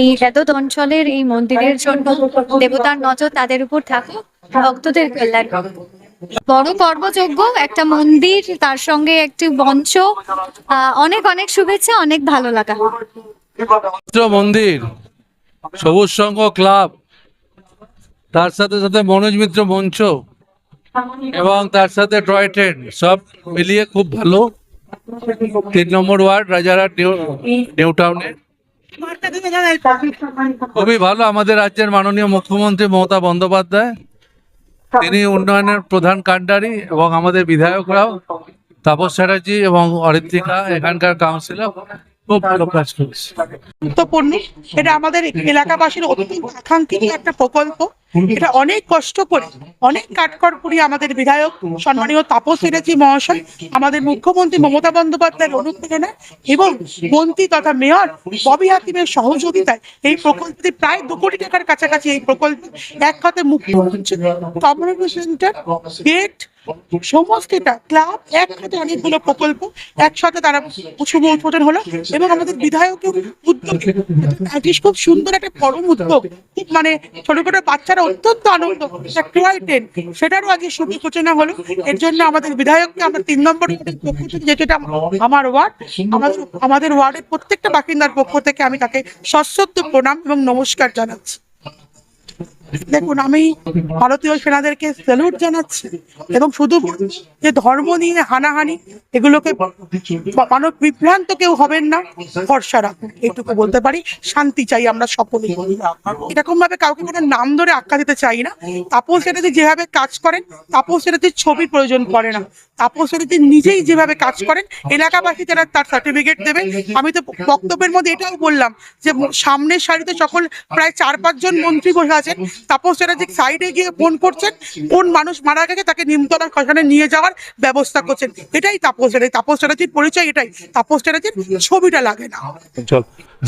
এই এতদ অঞ্চলের এই মন্দিরের জন্য দেবতার নজর তাদের উপর থাকুক, ভক্তদের কল্যাণ বড় পর্বযজ্ঞ একটা মন্দির, তার সঙ্গে একটি মঞ্চ অনেক অনেক শুভেচ্ছা, অনেক ভালো লাগা। মন্দির, সবুজ সংঘ ক্লাব, তার সাথে সাথে মনোজ মিত্র মঞ্চ, এবং তার সাথে টয় ট্রেন, সব মিলিয়ে খুব ভালো। তিন number ward, Rajarhat, new new টাউনে। খুবই ভালো, আমাদের রাজ্যের মাননীয় মুখ্যমন্ত্রী মমতা বন্দ্যোপাধ্যায়। তিনি উন্নয়নের প্রধান কান্ডারি এবং আমাদের বিধায়করাও। তাপস চ্যাটার্জি এবং অরিত্রিকা, এখানকার কাউন্সিলর আমাদের এলাকাবাসীর একটা প্রকল্প। এটা অনেক কষ্ট করে, অনেক কাঠকর করি আমাদের বিধায়ক, সম্মানীয় তাপস মহাশয়, আমাদের মুখ্যমন্ত্রী মমতা বন্দ্যোপাধ্যায়ের অনুপ্রেরণায় এবং মন্ত্রী তথা মেয়র ববি হাকিমের সহযোগিতায় এই প্রকল্পটি প্রায় দু কোটি টাকার কাছাকাছি এই প্রকল্প এক কথায় মুখ্যমন্ত্রী কমিউনিটি সেন্টার, গেট সমস্তটা ক্লাব এক সাথে অনেকগুলো প্রকল্প, একসাথে তারা শুভ উদ্বোধন হলো এবং আমাদের বিধায়কের উদ্যোগ খুব সুন্দর একটা পরম উদ্যোগ, খুব মানে ছোট ছোট বাচ্চারা অত্যন্ত আনন্দ টয় ট্রেন, সেটারও আগে শুভ সূচনা হলো। এর জন্য আমাদের বিধায়ককে আমরা তিন নম্বর পক্ষ থেকে, যেটা আমার ওয়ার্ড, আমাদের আমাদের ওয়ার্ডের প্রত্যেকটা বাসিন্দার পক্ষ থেকে আমি তাকে সশ্রদ্ধ প্রণাম এবং নমস্কার জানাচ্ছি। দেখুন, আমি ভারতীয় সেনাদেরকে স্যালুট জানাচ্ছি এবং শুধু যে ধর্ম নিয়ে হানাহানি, এগুলোকে মানব বিভ্রান্ত কেউ হবেন না। ভরসা রাখুন এটুকু বলতে পারি। শান্তি চাই আমরা সকলে এরকম ভাবে কাউকে কোনো নাম ধরে আখ্যা দিতে চাই না। তাপস সেটাতে যেভাবে কাজ করেন, তাপস সেটাতে ছবি প্রয়োজন পড়ে না। তাপস চ্যাটার্জি নিজেই যেভাবে কাজ করেন, এলাকাবাসী যারা তার সার্টিফিকেট দেবে আমি তো বক্তব্যের মধ্যে এটাও বললাম যে সামনের সারিতে সকল প্রায় চার পাঁচজন মন্ত্রী বসে আছেন। তাপস চ্যাটার্জি সাইডে গিয়ে ফোন করছেন, কোন মানুষ মারা গেছে তাকে নিমতলা শ্মশানে নিয়ে যাওয়ার ব্যবস্থা করছেন। এটাই তাপস চ্যাটার্জি, তাপস চ্যাটার্জির পরিচয় এটাই। তাপস চ্যাটার্জির ছবিটা লাগে না।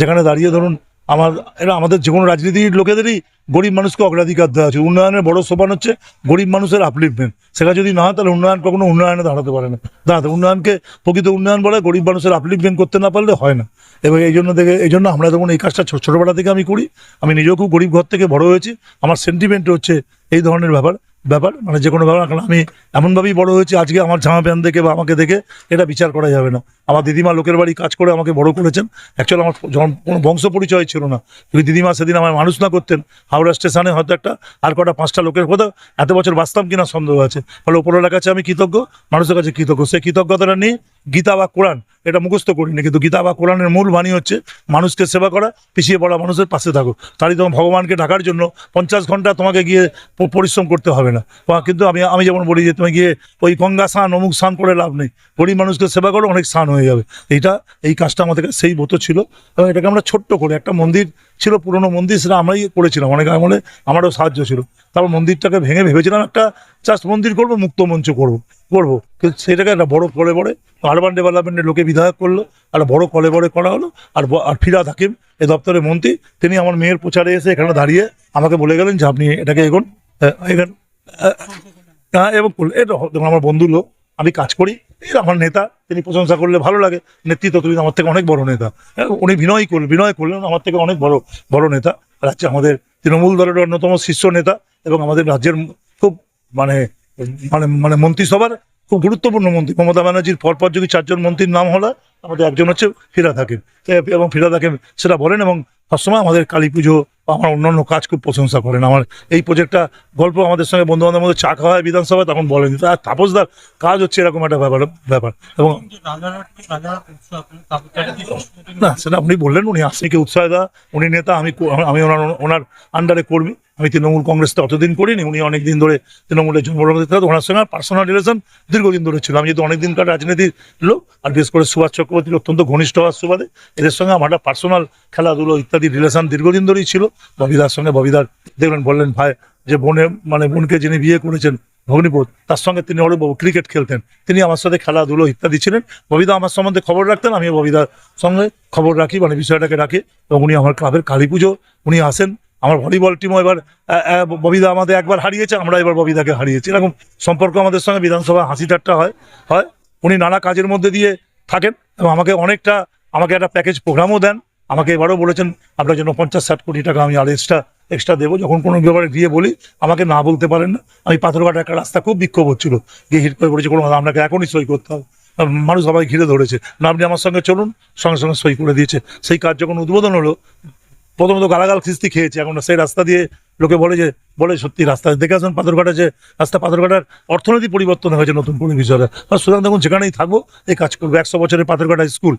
যেখানে দাঁড়িয়ে ধরুন আমার, এরা আমাদের যে কোনো রাজনীতির লোকেদেরই গরিব মানুষকে অগ্রাধিকার দেওয়া আছে উন্নয়নের বড় সোপান হচ্ছে গরিব মানুষের আপলিফমেন্ট সেটা যদি না হয়, তাহলে উন্নয়ন কখনো উন্নয়নে দাঁড়াতে পারে না। দাঁড়াতে, উন্নয়নকে প্রকৃত উন্নয়ন বলে গরিব মানুষের আপলিফমেন্ট করতে না পারলে হয় না। এবং এই জন্য দেখে, এই জন্য আমরা যখন এই কাজটা ছোটবেলা থেকে আমি করি, আমি নিজেও খুব গরিব ঘর থেকে বড় হয়েছি। আমার সেন্টিমেন্ট হচ্ছে এই ধরনের ব্যাপার। ব্যাপার মানে যে কোনো ব্যাপার আমি এমনভাবেই বড় হয়েছি, আজকে আমার জামা প্যান্ট দেখে বা আমাকে দেখে এটা বিচার করা যাবে না। আমার দিদিমা লোকের বাড়ি কাজ করে আমাকে বড় করেছেন। অ্যাকচুয়ালি আমার যখন কোনো বংশ পরিচয় ছিল না যদি দিদিমা সেদিন আমার মানুষ না করতেন, হাওড়া স্টেশনে হয়তো একটা আর কটা পাঁচটা লোকের কথা এত বছর বাঁচতাম কিনা সন্দেহ আছে। ফলে ওপরওয়ালার কাছে আমি কৃতজ্ঞ, মানুষের কাছে কৃতজ্ঞ। সেই কৃতজ্ঞতাটা নিয়ে গীতা বা কোরআন, এটা মুখস্থ করিনি, কিন্তু গীতা বা কোরআনের মূল বাণী হচ্ছে মানুষকে সেবা করা, পিছিয়ে পড়া মানুষের পাশে থাকো। তারই তোমার ভগবানকে ডাকার জন্য পঞ্চাশ ঘণ্টা তোমাকে গিয়ে পরিশ্রম করতে হবে না। কিন্তু আমি আমি যেমন বলি যে তুমি গিয়ে ওই গঙ্গা স্নান, অমুক স্নান করে লাভ নেই। গরিব মানুষকে সেবা করো, অনেক স্নান হয়ে যাবে। এইটা, এই কাজটা আমাদের, সেই মতো ছিল। এবং এটাকে আমরা ছোট্ট করে। একটা মন্দির ছিল পুরনো মন্দির সেটা আমরাই করেছিলাম। অনেক আমলে আমারও সাহায্য ছিল। তারপর মন্দিরটাকে ভেঙে ভেবেছিলাম একটা জাস্ট মন্দির করব মুক্ত মঞ্চ করব করব। কিন্তু সেটাকে একটা বড় কলে বড়ে আরবান ডেভেলপমেন্টের লোকে বিধায়ক করল একটা বড় কলে বড়ে করা হলো আর আর ফিরাদ হাকিম এই দপ্তরের মন্ত্রী তিনি আমার মেয়ের প্রচারে এসে এখানে দাঁড়িয়ে আমাকে বলে গেলেন যে আপনি এটাকে এগোন এগোন হ্যাঁ, এবং এটা আমার বন্ধু লোক আমি কাজ করি এই আমার নেতা তিনি প্রশংসা করলে ভালো লাগে। নেতৃত্ব তুমি আমার থেকে অনেক বড় নেতা। হ্যাঁ, উনি বিনয় করলেন বিনয় করলেন আমার থেকে অনেক বড় বড় নেতা। হচ্ছে আমাদের তৃণমূল দলের অন্যতম শীর্ষ নেতা এবং আমাদের রাজ্যের খুব মানে মানে মানে মন্ত্রিসভার খুব গুরুত্বপূর্ণ মন্ত্রী। মমতা ব্যানার্জির পরপর যদি চারজন মন্ত্রীর নাম হলো আমাদের একজন হচ্ছে ফিরাদ থাকেন এবং ফিরাদ থাকেন সেটা বলেন এবং সবসময় আমাদের কালী পুজো আমার অন্যান্য কাজ খুব প্রশংসা করেন। আমার এই প্রজেক্টটা গল্প আমাদের সঙ্গে বন্ধু বান্ধবের মধ্যে চা খাওয়া হয় বিধানসভায়, তখন বলেন আর তাপসদার কাজ হচ্ছে এরকম একটা ব্যাপার ব্যাপার। এবং না, সেটা আপনি বললেন, উনি আসনিকে উৎসাহ দেওয়া উনি নেতা, আমি আমি ওনার ওনার আন্ডারে কর্মী। আমি তৃণমূল কংগ্রেসটা অতদিন করিনি, উনি অনেকদিন ধরে তৃণমূলের জন্মগ্রহণ ওনার সঙ্গে পার্সোনাল রিলেশন দীর্ঘদিন ধরে ছিল। আমি যেহেতু অনেকদিনকার রাজনীতির লোক, আর বিশেষ করে সুভাষ চক্রবর্তীর অত্যন্ত ঘনিষ্ঠ হওয়ার সুবাদে এদের সঙ্গে আমার পার্সোনাল খেলাধুলো ইত্যাদি রিলেশন দীর্ঘদিন ধরেই ছিল। ববিদার সঙ্গে ববিদার দেখলেন, বললেন, ভাই, যে বোনে মানে বোনকে যিনি বিয়ে করেছেন ভগ্নিপত তার সঙ্গে তিনি অনেক ক্রিকেট খেলতেন। তিনি আমার সাথে খেলাধুলো ইত্যাদি ছিলেন। ববিদা আমার সম্বন্ধে খবর রাখতেন আমি ববিদার সঙ্গে খবর রাখি মানে বিষয়টাকে রাখি এবং উনি আমার ক্লাবের কালী পুজো, উনি আসেন আমার ভলিবল টিমও এবার ববিদা আমাদের একবার হারিয়েছে, আমরা এবার ববিদাকে হারিয়েছি। এরকম সম্পর্ক আমাদের সঙ্গে, বিধানসভা হাসি ঠাট্টা হয় হয়। উনি নানা কাজের মধ্যে দিয়ে থাকেন এবং আমাকে অনেকটা, আমাকে একটা প্যাকেজ প্রোগ্রামও দেন। আমাকে এবারও বলেছেন, আপনার জন্য পঞ্চাশ ষাট কোটি টাকা আমি আর এক্সট্রা এক্সট্রা দেবো। যখন কোনো ব্যাপারে গিয়ে বলি, আমাকে না বলতে পারেন না। আমি পাথরঘাটা একটা রাস্তা খুব বিক্ষোভ হচ্ছিল। গিয়ে হিট করে বলেছি, কোনো, আপনাকে এখনই সই করতে হবে। মানুষ সবাই ঘিরে ধরেছে। না, আপনি আমার সঙ্গে চলুন, সঙ্গে সঙ্গে সই করে দিয়েছে। সেই কাজ যখন উদ্বোধন হলো প্রথমত গালাগাল খিস্তি খেয়েছে, এখন সেই রাস্তা দিয়ে লোকে বলে যে, বলে সত্যি রাস্তা। দেখে আসুন পাথরঘাটা যে রাস্তা, পাথরঘাটার অর্থনীতি পরিবর্তন হয়েছে নতুন করে বিষয়টা আর সুতরাং দেখুন, যেখানেই থাকব, এই কাজ করব। একশো বছরের পাথরঘাটা স্কুল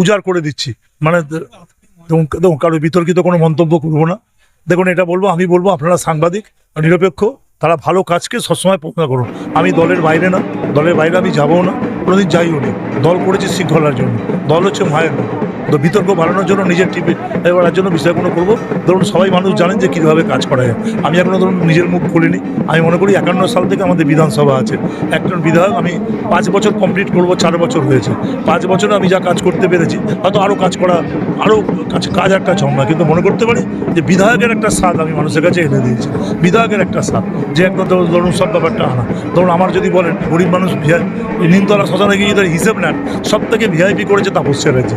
উজাড় করে দিচ্ছি। মানে দেখুন কারও বিতর্কিত কোনো মন্তব্য করব না। দেখুন, এটা বলব, আমি বলব, আপনারা সাংবাদিক, নিরপেক্ষ, তারা ভালো কাজকে সবসময় প্রশ্ন করুন। আমি দলের বাইরে না, দলের বাইরে আমি যাব না, কোনোদিন যাইও নি। দল করেছি শৃঙ্খলার জন্য। দল হচ্ছে মায়ের। তো বিতর্ক বাড়ানোর জন্য নিজের টিপে এবার জন্য বিষয়গুলো করব। ধরুন সবাই মানুষ জানেন যে কীভাবে কাজ করা যায়। আমি এখনও ধরুন নিজের মুখ খুলিনি। আমি মনে করি একান্ন সাল থেকে আমাদের বিধানসভা আছে। একজন বিধায়ক আমি পাঁচ বছর কমপ্লিট করব, চার বছর হয়েছে। পাঁচ বছরে আমি যা কাজ করতে পেরেছি, হয়তো আরও কাজ করা আরও কাজ কাজ একটা না। কিন্তু মনে করতে পারি যে বিধায়কের একটা স্বাদ আমি মানুষের কাছে এনে দিয়েছি। বিধায়কের একটা স্বাদ। যে একদম ধরুন সব ব্যাপারটা আনা। ধরুন আমার যদি বলেন, গরিব মানুষ নিমতলা শ্মশানে গিয়ে যদি হিসেব নেন সব থেকে ভিআইপি করেছে তাপস চ্যাটার্জি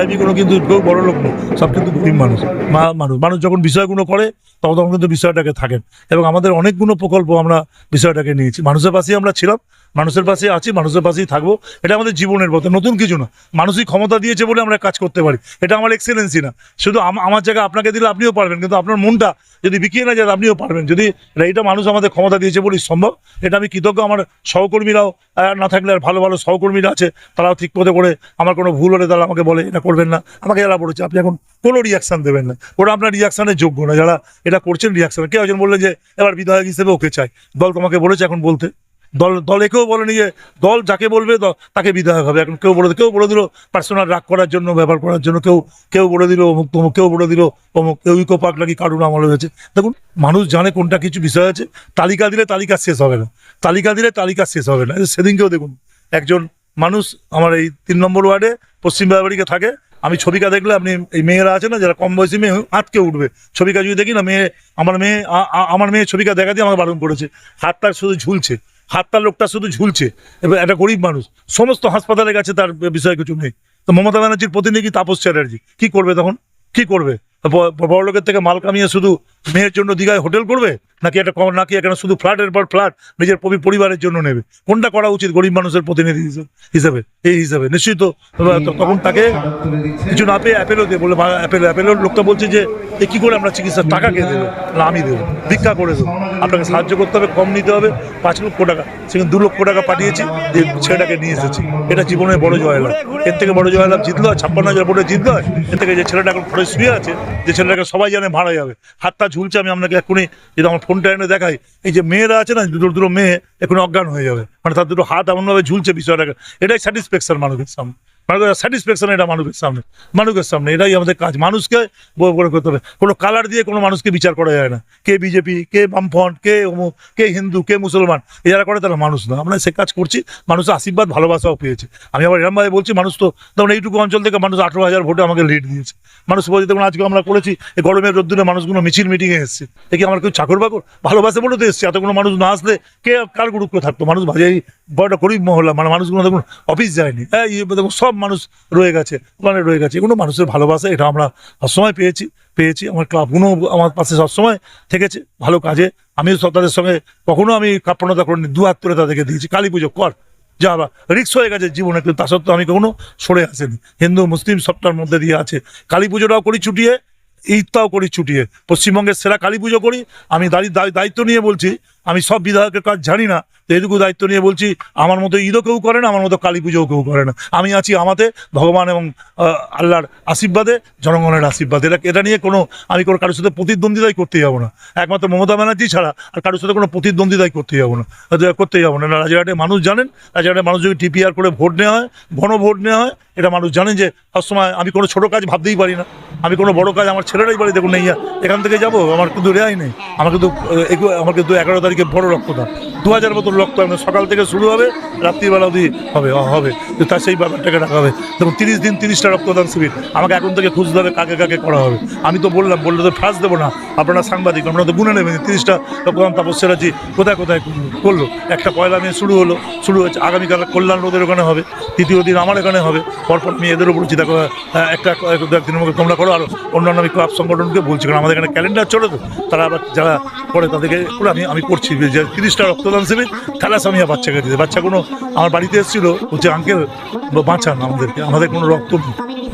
আর সেই কোনো কিন্তু কেউ বড় লোক নয়। সব কিন্তু গরিব মানুষ। মা মানুষ। মানুষ যখন বিষয়গুলো করে তখন তখন কিন্তু বিষয়টাকে থাকেন। এবং আমাদের অনেকগুলো প্রকল্প আমরা বিষয়টাকে নিয়েছি। মানুষের পাশেই আমরা ছিলাম। মানুষের পাশে আছি, মানুষের পাশেই থাকব। এটা আমাদের জীবনের পথে, নতুন কিছু না। মানুষই ক্ষমতা দিয়েছে বলে আমরা কাজ করতে পারি। এটা আমার এক্সেলেন্সি না। শুধু আম- আমার জায়গায় আপনাকে দিলে আপনিও পারবেন, কিন্তু আপনার মনটা যদি বিকিয়ে না যায়, আপনিও পারবেন। যদি এটা- মানুষ আমাদের ক্ষমতা দিয়েছে বলেই সম্ভব, এটা আমি কৃতজ্ঞ। আমার সহকর্মীরাও না থাকলে আর ভালো ভালো সহকর্মীরা আছে, তারাও ঠিক মতো করে আমার কোনো ভুল হলে তারা আমাকে বলে, এটা করবেন না। আমাকে এরা বলেছে, আপনি এখন কোনো রিয়াকশান দেবেন না। ওরা আপনার রিয়াকশনের যোগ্য না। যারা এটা করছেন রিয়াকশান কেউ একজন বললেন যে, এবার বিধায়ক হিসেবে ওকে চাই। দল তোমাকে বলেছে এখন বলতে। দল দল একেও বলেনি যে দল যাকে বলবে তাকে বিধায়ক হবে। এখন কেউ বলে কেউ বলে দিল পার্সোনাল রাগ করার জন্য, ব্যবহার করার জন্য, কেউ কেউ বলে দিল অমুক তমুক, কেউ বলে দিল অমুক কেউ ইকো পার্ক নাকি কারুর আমলে হয়েছে। দেখুন, মানুষ জানে কোনটা কিছু বিষয় আছে, তালিকা দিলে তালিকা শেষ হবে না। তালিকা দিলে তালিকা শেষ হবে না। সেদিনকেও দেখুন, একজন মানুষ আমার এই তিন নম্বর ওয়ার্ডে পশ্চিম বাড়িকে থাকে। আমি ছবিকা দেখলে আপনি এই মেয়েরা আছে না, যারা কম বয়সী মেয়ে আটকে উঠবে। ছবিকা যদি দেখি না, মেয়ে, আমার মেয়ে আমার মেয়ে ছবিকা দেখা দিয়ে আমাকে বারণ করেছে। হাতটা শুধু ঝুলছে। হাতটার লোকটা শুধু ঝুলছে। এবার একটা গরিব মানুষ। সমস্ত হাসপাতালে গেছে তার বিষয়ে কিছু নেই। তো মমতা ব্যানার্জির প্রতিনিধি তাপস চ্যাটার্জি। কি করবে তখন? কি করবে? বড় লোকের থেকে মাল কামিয়ে শুধু মেয়ের জন্য দীঘায় হোটেল করবে? নাকি একটা ক- নাকি এখানে শুধু ফ্ল্যাটের পর ফ্ল্যাট নিজের পরি- পরিবারের জন্য নেবে? কোনটা করা উচিত গরিব মানুষের প্রতিনিধি হিসেবে- এই হিসাবে। নিশ্চিত তখন তাকে কিছু না পেয়ে অ্যাপেলও দিয়ে বলে অ্যাপেল লোকটা বলছে যে, এ কি করে আমরা চিকিৎসার টাকা কে দেবো? না, আমি দেবো ভিক্ষা করে দেবো। আপনাকে সাহায্য করতে হবে, কম নিতে হবে। পাঁচ লক্ষ টাকা, সেখানে দু লক্ষ টাকা পাঠিয়েছি, দিয়ে ছেলেটাকে নিয়ে এসেছি। এটা জীবনের বড় জয়লাভ। এর থেকে বড় জয়লাভ জিতলো ছাপ্পান্ন হাজার ভোটে জিতলো এর থেকে যে ছেলেটা এখন ঘরে শুয়ে আছে যে ছেলেটাকে সবাই জানে মারা যাবে। হাতটা ঝুলছে, আমি আপনাকে এক্ষুনি যদি আমার ফোনটা এনে দেখাই। এই যে মেয়েরা আছে না, দুটো দুটো মেয়ে এখন অজ্ঞান হয়ে যাবে। মানে তার দুটো হাত এমনভাবে ঝুলছে বিষয়টাকে। এটাই স্যাটিসফ্যাকশন মানুষের সামনে। স্যাটিসফ্যাকশন এটা মানুষের সামনে মানুষের সামনে। এটাই আমাদের কাজ, মানুষকে বড় করতে হবে। কোনো কালার দিয়ে কোনো মানুষকে বিচার করা যায় না। কে বিজেপি কে বামফ্রন্ট, কে অমুক, কে হিন্দু, কে মুসলমান, এ যারা করে তারা মানুষ না। আমরা সে কাজ করছি, মানুষের আশীর্বাদ, ভালোবাসাও পেয়েছে। আমি আবার এরমভাবে বলছি, মানুষ তো তখন এইটুকু অঞ্চল থেকে মানুষ আঠেরো হাজার ভোটে আমাকে লিড দিয়েছে। মানুষ বলছে, দেখুন আজকে আমরা করেছি, এই গরমের রোদ্দুরে মানুষগুলো মিছিল মিটিংয়ে এসছে। এ কি আমার কেউ চাকর বাকর? ভালোবাসে বলে তো এসছে এতগুলো মানুষ না আসলে কে কার গুরুত্ব থাকতো? মানুষ ভাজে এই বড়টা গরিব মহল্লা মানে মানুষগুলো দেখুন, অফিস যায়নি। হ্যাঁ দেখুন সব মানুষ রয়ে গেছে ওখানে রয়ে গেছে। এগুলো মানুষের ভালোবাসা, এটা আমরা সবসময় পেয়েছি পেয়েছি। আমার ক্লাবগুলো আমার পাশে সবসময় থেকেছে, ভালো কাজে। আমিও সব তাদের সঙ্গে কখনো আমি কাপ্পণতা করিনি, দু হাত তুলে তাদেরকে দিয়েছি। কালী পুজো কর, যা রিক্স হয়ে গেছে জীবনে, কিন্তু তা সত্ত্বেও আমি কখনো সরে আসেনি। হিন্দু, মুসলিম সবটার মধ্যে দিয়ে আছে। কালী পুজোটাও করি ছুটিয়ে, ঈদটাও করি ছুটিয়ে। পশ্চিমবঙ্গের সেরা কালী পুজো করি। আমি দায়ি- দায়ি- দায়িত্ব নিয়ে বলছি আমি সব বিধায়কের কাজ জানি না, তো এটুকু দায়িত্ব নিয়ে বলছি, আমার মতো ঈদও কেউ করে না, আমার মতো কালী পুজোও কেউ করে না। আমি আছি আমাতে, ভগবান এবং আল্লাহর আশীর্বাদে, জনগণের আশীর্বাদ। এটা এটা নিয়ে কোনো আমি কোনো কারোর সাথে প্রতিদ্বন্দ্বিতাই করতে যাব না। একমাত্র মমতা ব্যানার্জি ছাড়া আর কারোর সাথে কোনো প্রতিদ্বন্দ্বিতাই করতে যাব না। করতে যাব না। রাজারহাটে মানুষ জানেন, রাজারহাটে মানুষ যদি টিপিআর করে ভোট নেওয়া হয়, ঘন ভোট নেওয়া হয়, এটা মানুষ জানেন যে, সবসময় আমি কোনো ছোটো কাজ ভাবতেই পারি না। আমি কোনো বড় কাজ আমার ছেলেরাই পারি দেখুন নেই এখান থেকে যাব, আমার কিন্তু রেয়াই নেই। আমার কিন্তু আমার কিন্তু এগারো তারিখ তারিখে বড় রক্তদান। দু হাজার রক্ত মানে সকাল থেকে শুরু হবে রাত্রিবেলা অবধি হবে হবে। তো তার সেই ব্যাপারটাকে রাখা হবে। দেখুন তিরিশ দিন তিরিশটা রক্তদান শিবির। আমাকে এখন থেকে খুঁজতে হবে কাকে কাকে করা হবে। আমি তো বললাম বললে তো ফার্স্ট দেবো না। আপনারা সাংবাদিক আপনারা তো গুনে নেবেন। তিরিশটা রক্তদান তাপস্যারাজি কোথায় কোথায় করল? একটা পয়লা মেয়ে শুরু হলো শুরু হয়েছে। আগামীকাল কল্যাণ রোদের ওখানে হবে। তৃতীয় দিন আমার এখানে হবে। পরপর আমি এদেরও বলছি দেখো আহ, একটা দু একদিনের মধ্যে তোমরা করো। আর অন্যান্য আমি ক্লাব সংগঠনকে বলছি কারণ আমাদের এখানে ক্যালেন্ডার চলে তো। তারা আবার যারা করে তাদেরকে করে আমি আমি করছি। যে তিরিশটা রক্তদান শিবির থ্যালাসামিয়া বাচ্চাকে দিতে বাচ্চা কোনো আমার বাড়িতে এসেছিল হচ্ছে আঙ্কেল বাঁচান আমাদেরকে, আমাদের কোনো রক্ত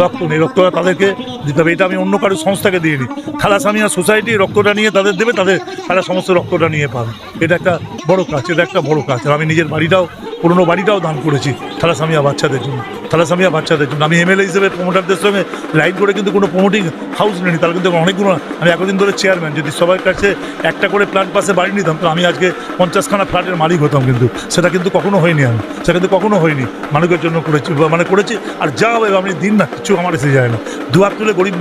রক্ত নেই রক্তটা তাদেরকে দিতে হবে। এটা আমি অন্য কারও সংস্থাকে দিয়ে দিই। থ্যালাসামিয়া সোসাইটি রক্তটা নিয়ে তাদের দেবে, তাদের তারা সমস্ত রক্তটা নিয়ে পাবে। এটা একটা বড় কাজ, এটা একটা বড় কাজ। আমি নিজের বাড়িটাও পুরনো বাড়িটাও দান করেছি থ্যালাসামিয়া বাচ্চাদের জন্য। থ্যালাসামিয়া বাচ্চাদের জন্য। আমি এমএলএ হিসেবে প্রমোটারদের সঙ্গে লাইন করে কিন্তু কোনো প্রমোটিং হাউস নেই তারা কিন্তু অনেকগুলো আমি এতদিন ধরে চেয়ারম্যান যদি সবার কাছে একটা করে প্ল্যান্ট পাশে বাড়ি নিতাম, তো আমি আজকে পঞ্চাশখানা ফ্ল্যাটের মালিক হতাম কিন্তু। সেটা কিন্তু কখনো হয়নি আমি। সেটা কিন্তু কখনো হয়নি। মানুষের জন্য করেছি মানে করেছি, আর যা হবে আমি দিন না, কিছু আমার এসে যায় না। দুহাত তুলে গরিব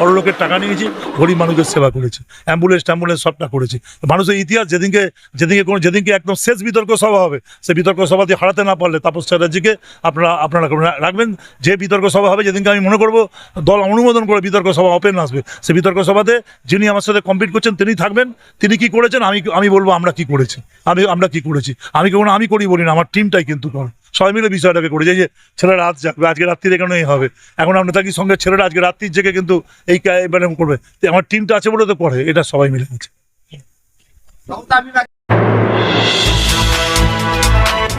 বড় লোকের টাকা নিয়েছি, গরিব মানুষের সেবা করেছি। অ্যাম্বুলেন্স ট্যাম্বুলেন্স সবটা করেছি। মানুষের ইতিহাস যেদিনকে যেদিনকে কোনো যেদিনকে একদম শেষ বিতর্ক সভা হবে সে বিতর্ক সভাতে হারাতে না পারলে তাপস চ্যাটার্জিকে আপনারা আপনারা রাখবেন। যে বিতর্ক সভা হবে, যেদিনকে আমি মনে করব, দল অনুমোদন করে বিতর্ক সভা ওপেন আসবে। সেই বিতর্ক সভাতে যিনি আমার সাথে কম্পিট করছেন, তিনি থাকবেন। তিনি কি করেছেন, আমি আমি বলব আমরা কি করেছি। আমি, আমরা কি করেছি। আমি কোনো আমি করি বলি না, আমার টিমটাই কিন্তু করে। সবাই মিলে বিষয়টাকে এই যে ছেলেরা রাত যাবে আজকে রাত্রির এখানেই হবে। এখন আমরা থাকি সঙ্গে ছেলেরা, আজকে রাত্রির জেগে কিন্তু এই মানে করবে। আমার টিমটা আছে বলে তো করে, এটা সবাই মিলে আছে